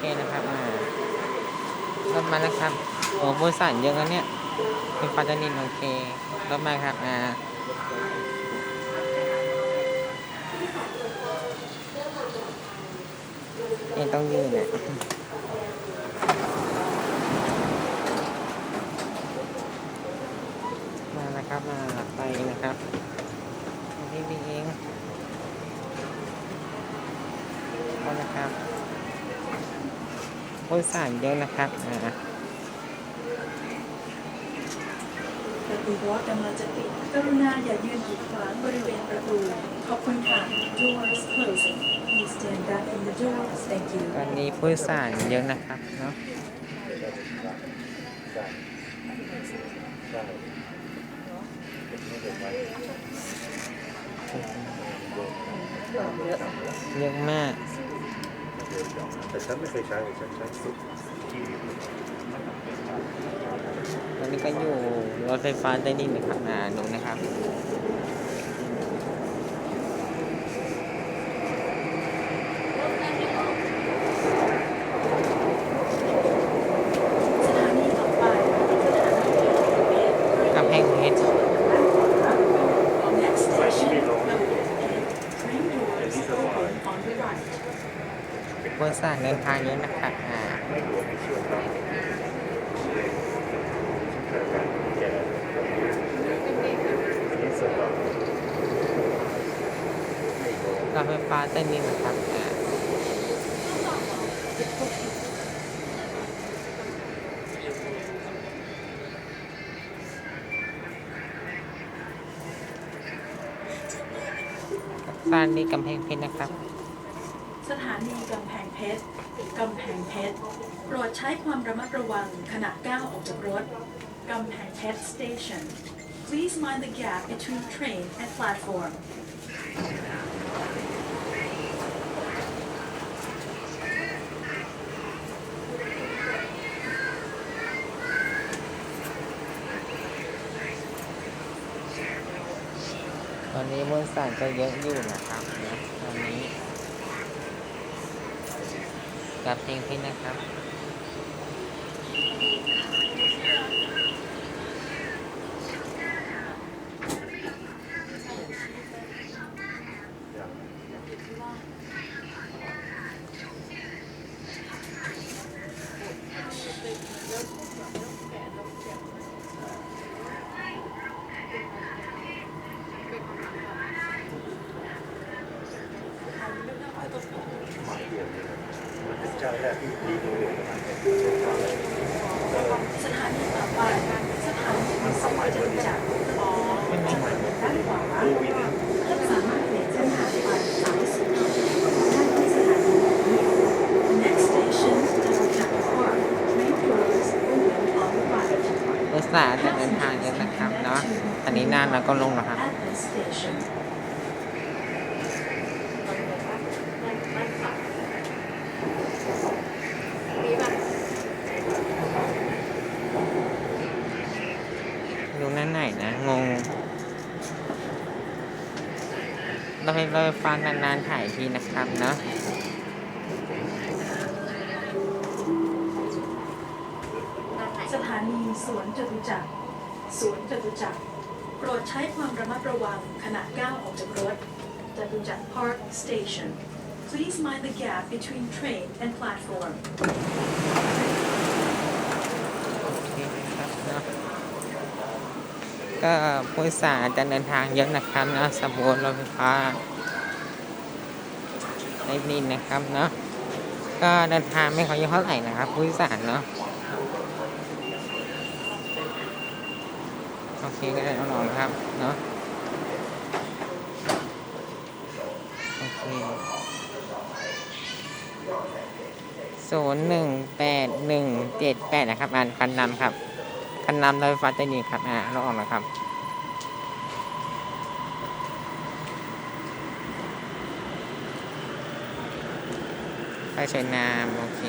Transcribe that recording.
คนะครับมาแล้วครับโอ้บริษัทเยอะแล้วเนี่ยเป็นฟัตานินโอเครถมาครับอ่าเอ็นต้องยืนอะมาแล้วครับมาไปนะครับนี่นี่เองขอบคุณนะครับ บริษัทเยอะนะครับอ่าประตูรถกำลังจะปิดกรุณาอย่ายืนกีดขวางบริเวณประตู ขอบคุณค่ะ Doors closing Please stand back from the doors Thank you ตอนนี้ผู้โดยสารเยอะนะครับเนาะเยอะมาก เยอะๆแต่ฉันไม่เคยใช้เลยฉันใช้ซุปที่ตอนนี้ก็อยู่รถไฟฟ้าใต้ดินนะครับอ่าดูนะครับ สถานีต่อไปสถานีเอ กำแพงเพชร Next station Train doors open on the right ผู้โดยสารเดินทางเยอะนะครับอ่าไม่หลวมไม่เชื่อมครับแก่ที่สุดแล้วไม่หลวมรถไฟฟ้าใต้ดินนะครับอ่าสถานีกำแพงเพชรนะครับ สถานีกำแพง เพชร กำแพงเพชร โปรดใช้ความระมัดระวังขณะก้าวออกจากรถ กำแพงเพชร station Please mind the gap between train and platform ตอนนี้บริษัทก็เยอะอยู่นะครับนะตอนนี้ กับเพลงพินนะครับ หมายเดียวเลยนะ มันเป็นเจ้าแรกที่ดีดูเลยนะครับสถานีต่อไปสถานีสมัยจตุจักรด้านขวาท่านสามารถเปลี่ยนเส้นทางไปสายสีได้ที่สถานีนี้ Next station จตุจักร Park Train doors open on the right บริษัทจะเดินทางเยอะนะครับเนาะอันนี้นานแล้วก็ลงแล้วครับ At this station ดู นั่นไหนนะงงเราไปเราฟังนานๆถ่ายทีนะครับเนาะสถานีสวนจตุจักรสวนจตุจักรโปรดใช้ความระมัดระวังขณะก้าวออกจากรถจตุจักร Park Station Please mind the gap between train and platform โอเคครับเนาะ ก็ผู้สารจะเดินทางเยอะนะครับนะสมบูรณ์รถไฟฟ้าในดินนะครับเนาะก็เดินทางไม่ค่อยเยอะเท่าไหร่นะครับ ผู้สารเนาะโอเคก็ได้เอาลองครับเนาะโอเคศูนย์หนึ่งแปดหนึ่งเจ็ดแปดนะครับอ่านคันนำครับ คันนำรถไฟฟ้าใต้ดินครับอ่าเราออกแล้วครับไฟใช้น้ำโอเค